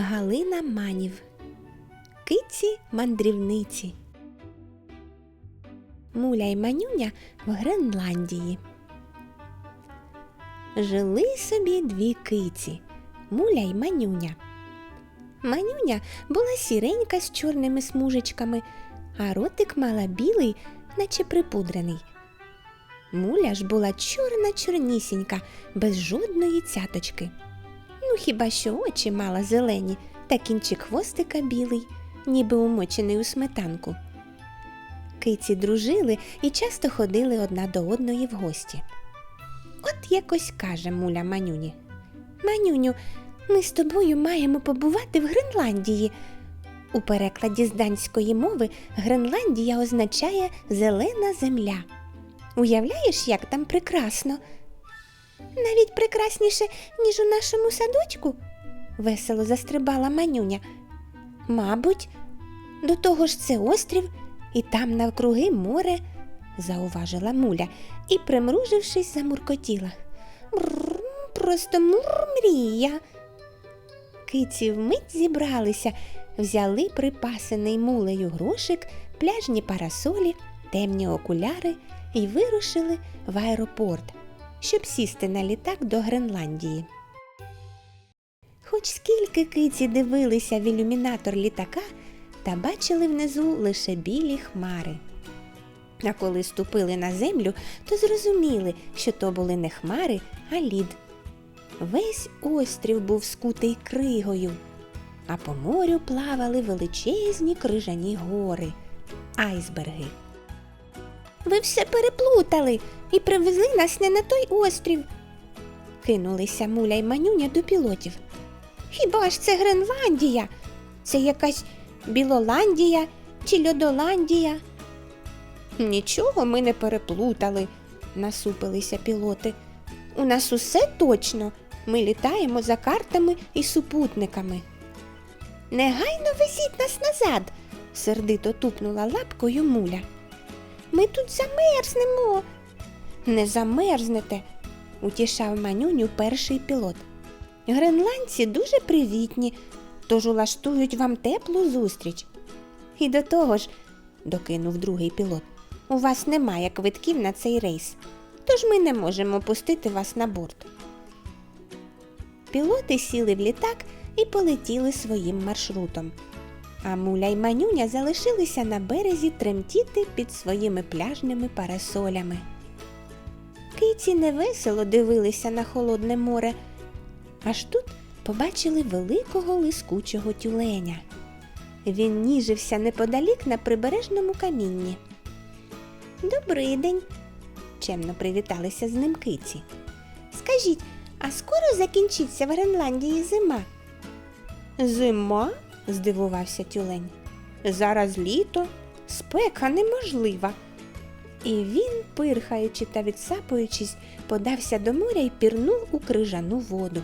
Галина Манів. Киці мандрівниці. Муля й манюня в Гренландії. Жили собі дві киці Муля й манюня. Манюня була сіренька з чорними смужечками, а ротик мала білий, наче припудрений. Муля ж була чорна чорнісінька, без жодної цяточки. Ну, хіба що очі мала зелені, та кінчик хвостика білий, ніби умочений у сметанку. Киці дружили і часто ходили одна до одної в гості. От якось каже муля Манюні. Манюню, ми з тобою маємо побувати в Гренландії. У перекладі з данської мови Гренландія означає зелена земля. Уявляєш, як там прекрасно? Навіть прекрасніше, ніж у нашому садочку, весело застрибала манюня. Мабуть, до того ж це острів, і там навкруги море, зауважила муля і, примружившись, замуркотіла. Бррр, просто мурмрія. Киці вмить зібралися, взяли припасений мулею грошик, пляжні парасолі, темні окуляри і вирушили в аеропорт, щоб сісти на літак до Гренландії. Хоч скільки киці дивилися в ілюмінатор літака, та бачили внизу лише білі хмари. А коли ступили на землю, то зрозуміли, що то були не хмари, а лід. Весь острів був скутий кригою, а по морю плавали величезні крижані гори, айсберги. Ви все переплутали і привезли нас не на той острів. Кинулися муля й манюня до пілотів. Хіба ж це Гренландія? Це якась Білоландія чи Льодоландія? Нічого ми не переплутали, насупилися пілоти. У нас усе точно. Ми літаємо за картами і супутниками. Негайно везіть нас назад, сердито тупнула лапкою муля. Ми тут замерзнемо. Не замерзнете, утішав манюню перший пілот. Гренландці дуже привітні, тож улаштують вам теплу зустріч. І до того ж, докинув другий пілот, у вас немає квитків на цей рейс, тож ми не можемо пустити вас на борт. Пілоти сіли в літак і полетіли своїм маршрутом. А муля й манюня залишилися на березі тремтіти під своїми пляжними парасолями. Киці невесело дивилися на холодне море, аж тут побачили великого лискучого тюленя. Він ніжився неподалік на прибережному камінні. Добрий день, чемно привіталися з ним киці. Скажіть, а скоро закінчиться в Гренландії зима? Зима? здивувався тюлень. Зараз літо, спека неможлива. І він, пирхаючи та відсапуючись, подався до моря і пірнув у крижану воду.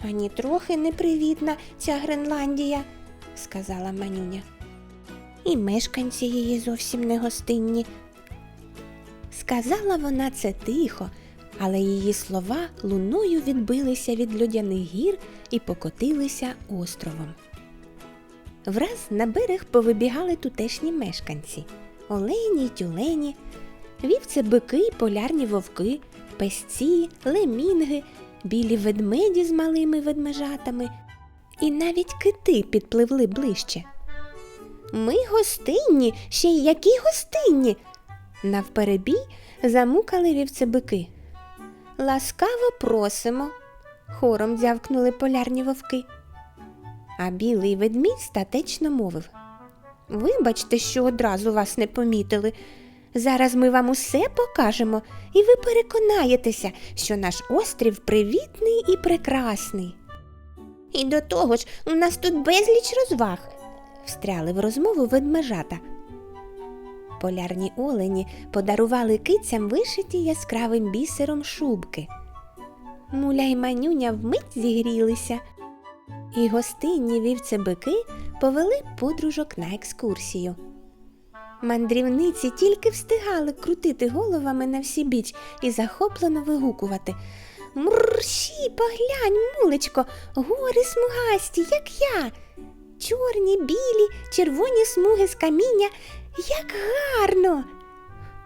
Ані трохи непривітна ця Гренландія, сказала манюня. І мешканці її зовсім не гостинні. Сказала вона це тихо, але її слова луною відбилися від льодяних гір і покотилися островом. Враз на берег повибігали тутешні мешканці олені й тюлені, вівці бики й полярні вовки, песці, лемінги, білі ведмеді з малими ведмежатами, і навіть кити підпливли ближче. Ми гостинні, ще й які гостинні. Навперебій замукали вівцебики. Ласкаво просимо, хором дзявкнули полярні вовки. А білий ведмідь статечно мовив Вибачте, що одразу вас не помітили. Зараз ми вам усе покажемо, і ви переконаєтеся, що наш острів привітний і прекрасний. І до того ж, у нас тут безліч розваг, встряли в розмову ведмежата. Полярні олені подарували кицям вишиті яскравим бісером шубки. Муля й манюня вмить зігрілися, і гостинні вівцебики повели подружок на екскурсію. Мандрівниці тільки встигали крутити головами на всі біч і захоплено вигукувати Мурші, поглянь, мулечко, гори смугасті, як я. Чорні, білі, червоні смуги з каміння, як гарно.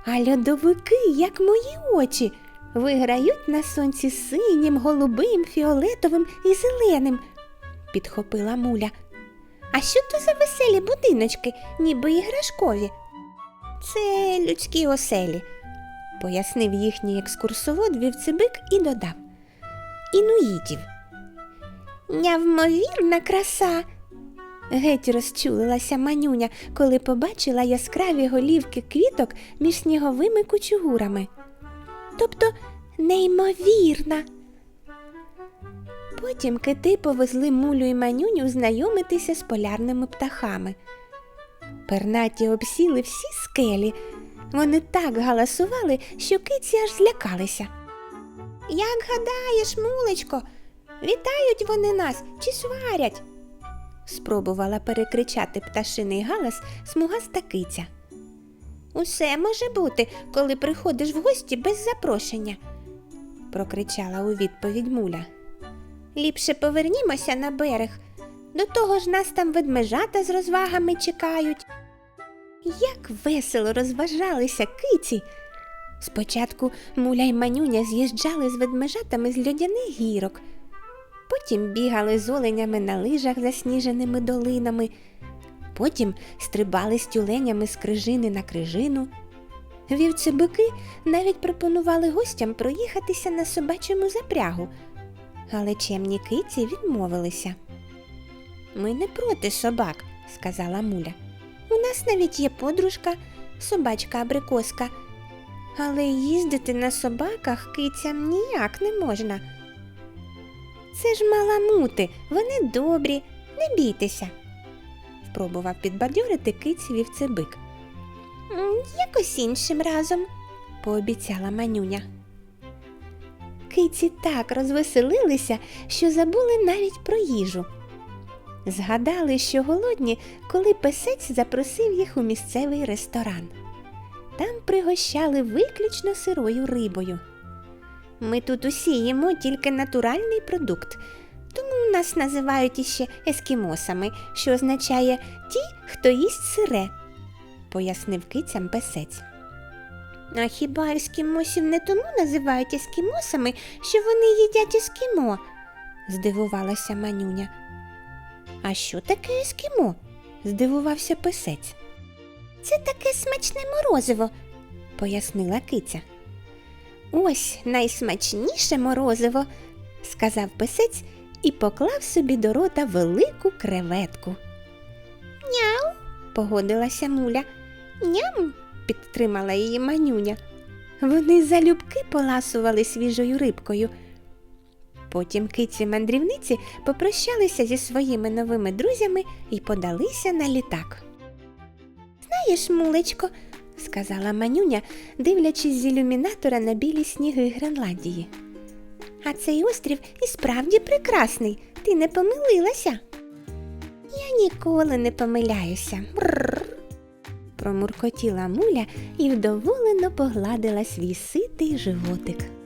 А льодовики, як мої очі, виграють на сонці синім, голубим, фіолетовим і зеленим, підхопила муля. А що то за веселі будиночки, ніби іграшкові? Це людські оселі, пояснив їхній екскурсовод вівцебик і додав. Інуїтів. Нявмовірна краса. Геть розчулилася манюня, коли побачила яскраві голівки квіток між сніговими кучугурами. Тобто неймовірна. Потім кити повезли мулю і манюню знайомитися з полярними птахами. Пернаті обсіли всі скелі. Вони так галасували, що киці аж злякалися. Як гадаєш, мулечко, вітають вони нас чи сварять? спробувала перекричати пташиний галас смугаста киця. Усе може бути, коли приходиш в гості без запрошення, прокричала у відповідь муля. Ліпше повернімося на берег. До того ж нас там ведмежата з розвагами чекають. Як весело розважалися киці. Спочатку муля й манюня з'їжджали з ведмежатами з льодяних гірок, потім бігали з оленями на лижах засніженими долинами, потім стрибали з тюленями з крижини на крижину. Вівцебики навіть пропонували гостям проїхатися на собачому запрягу, але чемні киці відмовилися. Ми не проти собак, сказала муля. У нас навіть є подружка, собачка абрикоска. Але їздити на собаках кицям ніяк не можна. Це ж маламути, вони добрі, не бійтеся, спробував підбадьорити киці вівцебик. Якось іншим разом, пообіцяла манюня. Киці так розвеселилися, що забули навіть про їжу. Згадали, що голодні, коли песець запросив їх у місцевий ресторан. Там пригощали виключно сирою рибою. Ми тут усі їмо тільки натуральний продукт, тому нас називають іще ескімосами, що означає ті, хто їсть сире, пояснив кицям песець. А хіба ескімосів не тому називають ескімосами, що вони їдять ескімо? здивувалася манюня. А що таке ескімо? здивувався песець. Це таке смачне морозиво, пояснила киця. Ось найсмачніше морозиво, сказав песець і поклав собі до рота велику креветку. Няу, погодилася муля. Ням, підтримала її манюня. Вони залюбки поласували свіжою рибкою. Потім киці мандрівниці попрощалися зі своїми новими друзями і подалися на літак. Знаєш, мулечко, сказала манюня, дивлячись з ілюмінатора на білі сніги Гренландії. А цей острів і справді прекрасний. Ти не помилилася? Я ніколи не помиляюся. Бррр. Промуркотіла муля і вдоволено погладила свій ситий животик.